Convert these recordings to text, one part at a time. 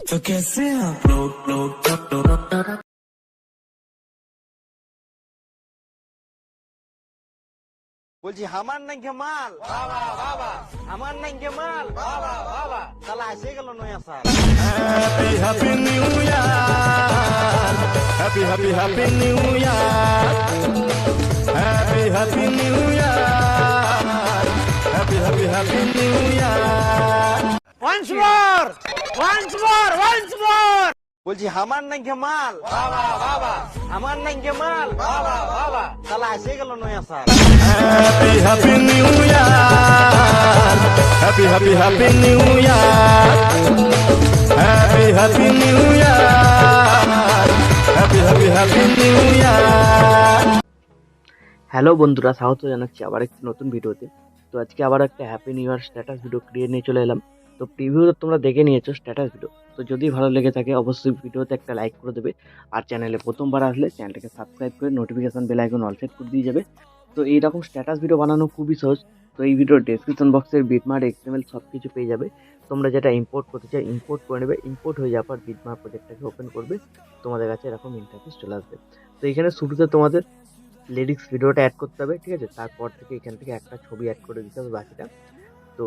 तो कैसे आप लोग लोग বলছি আমার নাকি মাল বাবা বাবা আমার নাকি মাল বাবা বাবা তাহলে আসে গেল নয়া সাল Happy, happy New Year. Happy, happy, happy New Year. Happy, happy New Year. Happy, happy, happy New Year. once more once more once more বলছি আমার নাকি মাল। বাবা বাবা। আমার নাকি মাল। বাবা বাবা। তাহলে আসে গেল নয়া সাল Happy, happy New Year. Happy, happy, happy New Year. Happy, happy New Year. Happy, happy, happy New Year. Hello বন্ধুরা স্বাগত জানাচ্ছি আবার একটি নতুন ভিডিওতে। তো আজকে আবার একটা happy new year status video create নিয়ে চলে এলাম। তো প্রিভিউ তোমরা দেখে নিয়েছো স্ট্যাটাস ভিডিও তো যদি ভালো লেগে থাকে, অবশ্যই ভিডিওতে একটা লাইক করে দেবে। আর চ্যানেলে প্রথমবার আসলে চ্যানেলটাকে সাবস্ক্রাইব করে notification bell icon all set করে দিয়ে যাবে। তো এইরকম স্ট্যাটাস ভিডিও বানানো খুবই সহজ। তো এই ভিডিওর ডেসক্রিপশন বক্সের বিটমার্ট এক্সএমএল সব কিছু পেয়ে যাবে। তোমরা যেটা ইম্পোর্ট করতে চাই ইম্পোর্ট করে নেবে। ইম্পোর্ট হয়ে যাওয়ার পর বিটমার্ট প্রজেক্টটাকে ওপেন করবে। তোমাদের কাছে এরকম ইন্টারফেস চলে আসবে। তো এখানে শুরুতে তোমাদের লিরিক্স ভিডিওটা অ্যাড করতে হবে, ঠিক আছে? তারপর থেকে এখান থেকে একটা ছবি অ্যাড করে দিতে হবে বাকিটা। তো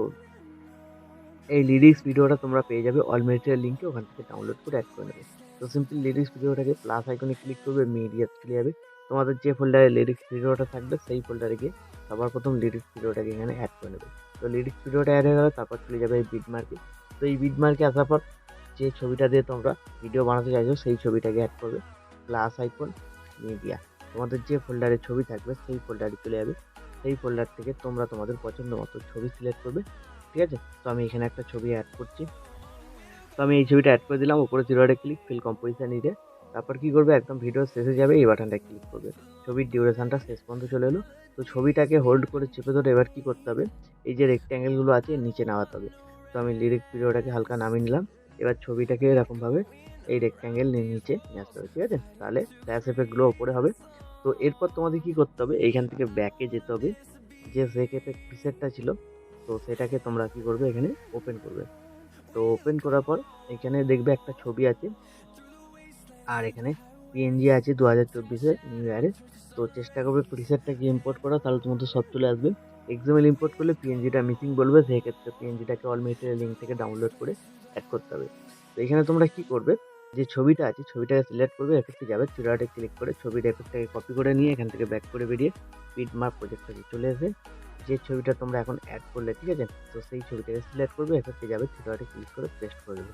এই লিরিক্স ভিডিওটা তোমরা পেয়ে যাবে অল মেটেরিয়াল লিঙ্কে ওখান থেকে ডাউনলোড করে অ্যাড করে নেবে। তো সিম্পল লিরিক্স ভিডিওটাকে প্লাস আইকনে ক্লিক করবে মিডিয়া চলে যাবে। তোমাদের যে ফোল্ডারে লিরিক্স ভিডিওটা থাকবে, সেই ফোল্ডারে গিয়ে সবার প্রথম লিরিক্স ভিডিওটাকে এখানে অ্যাড করে নেবে। তো লিরিক্স ভিডিওটা অ্যাড হয়ে গেলে তারপর চলে যাবে এই বিট মার্কে তো এই বিট মার্কে আসার পর যে ছবিটা দিয়ে তোমরা ভিডিও বানাতে চাইছো, সেই ছবিটাকে অ্যাড করবে। প্লাস আইকন মিডিয়া তোমাদের যে ফোল্ডারে ছবি থাকবে, সেই ফোল্ডারে চলে যাবে। সেই ফোল্ডার থেকে তোমরা তোমাদের পছন্দ মতো ছবি সিলেক্ট করবে। ঠিক আছে? তো আমি এখানে একটা ছবি অ্যাড করছি। তো আমি এই ছবিটা অ্যাড করে দিলাম, উপরে জিরোটা ক্লিক ফিল কম্পোজিশন নিতে তারপর কি করবে? একদম ভিডিও শেষে যাবে, এই বাটনটা ক্লিক করবে। ছবির ডিউরেশনটা শেষ পর্যন্ত চলে এলো। তো ছবিটাকে হোল্ড করে চেপে ধরে এবার কি করতে হবে? এই যে রেক্ট্যাঙ্গেলগুলো আছে নিচে নামাতে হবে। তো আমি লিরিক ভিডিওটাকে হালকা নামিয়ে নিলাম। এবার ছবিটাকে এরকমভাবে এই রেক্ট্যাঙ্গেল নিচে নিয়ে আসতে হবে, ঠিক আছে? তাহলে ফ্ল্যাশ এফেক্টগুলো ওপরে হবে। তো এরপর তোমাদের কি করতে হবে? এইখান থেকে ব্যাকে যেতে হবে। যে সেক এফেক্ট প্রিসেটটা ছিল তো সেটাকে তোমরা কি করবে এখানে ওপেন করবে। তো ওপেন করার পর এখানে দেখবে একটা ছবি আছে। আর এখানে পিএনজি আছে দু হাজার চব্বিশে নিউ ইয়ারে তো চেষ্টা করবে প্রিসেটটাকে ইম্পোর্ট করা তাহলে তোমাদের সব চলে আসবে। এক্সামেল ইম্পোর্ট করলে পিএনজিটা মিসিং বলবে, সেক্ষেত্রে পিএনজিটাকে অল মেটেরিয়াল লিঙ্ক থেকে ডাউনলোড করে অ্যাড করতে হবে। তো এখানে তোমরা কি করবে, যে ছবিটা আছে, ছবিটাকে সিলেক্ট করবে এফেক্টে যাবে থ্রিডটে ক্লিক করে ছবির এফেক্টটাকে কপি করে নিয়ে এখান থেকে ব্যাক করে বেরিয়ে পিট মার্ক প্রজেক্টটাকে চলে এসে যে ছবিটা তোমরা এখন অ্যাড করলে, ঠিক আছে? তো সেই ছবিটাকে সিলেক্ট করবে এফেক্টে যাবে থ্রিডটে ক্লিক করে পেস্ট করে দেবে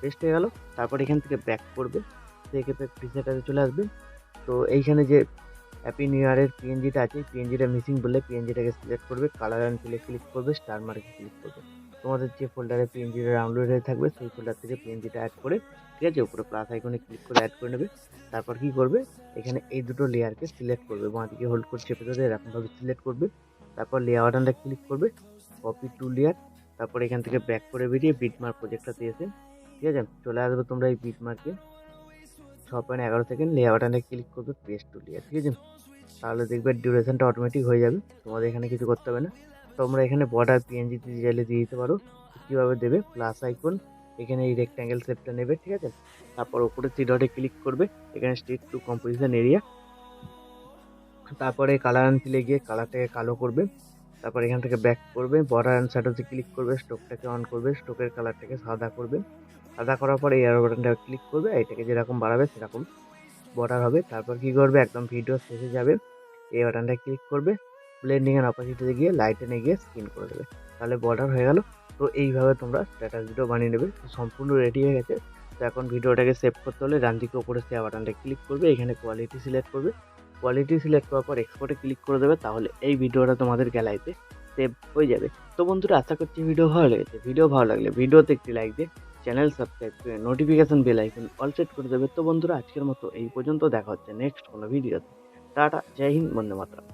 পেস্ট হয়ে গেল, তারপর এখান থেকে ব্যাক করবে। এফেক্ট প্রিসেটাতে চলে আসবে। তো এইখানে যে হ্যাপি নিউ ইয়ারের পিএনজিটা আছে পিএনজিটা মিসিং বললে পিএনজিটাকে সিলেক্ট করবে কালার অ্যান্ড ফিলে ক্লিক করবে স্টার মার্কে ক্লিক করবে। তোমাদের যে ফোল্ডারে পিএনজিটা ডাউনলোড হয়ে থাকবে, সেই ফোল্ডার থেকে পিএনজিটা অ্যাড করে, ঠিক আছে? উপরে প্লাস আইকনে ক্লিক করে অ্যাড করে নেবে। তারপর কি করবে? এখানে এই দুটো লেয়ারকে সিলেক্ট করবে। বাঁ দিকে হোল্ড করে চেপে ধরে এরকমভাবে সিলেক্ট করবে। তারপর লেয়ার বাটনটা ক্লিক করবে কপি টু লেয়ার তারপর এখান থেকে ব্যাক করে বেরিয়ে বিটমার্ক প্রজেক্টটাতে এসে ঠিক আছে? চলে আসবে তোমরা এই বিটমার্কে ছ পয়েন্ট এগারো সেকেন্ড লেয়ার বাটনে ক্লিক করবে পেস্ট টু লেয়ার ঠিক আছে? তাহলে দেখবে ডিউরেশনটা অটোমেটিক হয়ে যাবে, তোমাদের এখানে কিছু করতে হবে না। তোমরা এখানে বর্ডার পিএনজি দিয়ে চাইলে দিয়ে দিতে পারো, কীভাবে দেবে? প্লাস আইকন এখানে এই রেক্ট্যাঙ্গেল শেপটা নেবে, ঠিক আছে? তারপর ওপরে থ্রি ডটে ক্লিক করবে, এখানে স্ট্রিট টু কম্পোজিশন এরিয়া তারপরে কালার ফিলে গিয়ে কালারটাকে কালো করবে। তারপর এখান থেকে ব্যাক করবে। বর্ডার অ্যান্ড শ্যাডোতে ক্লিক করবে স্টোকটাকে অন করবে স্টোকের কালারটাকে সাদা করবে। সাদা করার পর এই অ্যারো বাটনটা ক্লিক করবে এটাকে যেরকম বাড়াবে সেরকম বর্ডার হবে। তারপর কি করবে? একদম ভিডিও শেষে যাবে। এই বাটনটা ক্লিক করবে। ব্লেন্ডিং অ্যান্ড অপোজিটে গিয়ে লাইটে গিয়ে স্ক্রিন করে দেবে। তাহলে বর্ডার হয়ে গেল। তো এইভাবে তোমরা স্ট্যাটাস ভিডিও বানিয়ে নেবে। সম্পূর্ণ রেডি হয়ে গেছে। তো এখন ভিডিওটাকে সেভ করতে হলে ডান দিকে উপরে শেয়ার বাটনটা ক্লিক করবে। এখানে কোয়ালিটি সিলেক্ট করবে। কোয়ালিটি সিলেক্ট করার পর এক্সপোর্টে ক্লিক করে দেবে, তাহলে এই ভিডিওটা তোমাদের গ্যালারিতে সেভ হয়ে যাবে। তো বন্ধুরা, আশা করছি ভিডিও ভালো লেগেছে। ভিডিও ভালো লাগলে ভিডিওতে একটি লাইক দিয়ে চ্যানেল সাবস্ক্রাইব করে notification bell icon all set করে দেবে। তো বন্ধুরা, আজকের মতো এই পর্যন্ত। দেখা হচ্ছে নেক্সট কোনো ভিডিওতে টাটা, জয় হিন্দ, বন্দে মাতরম।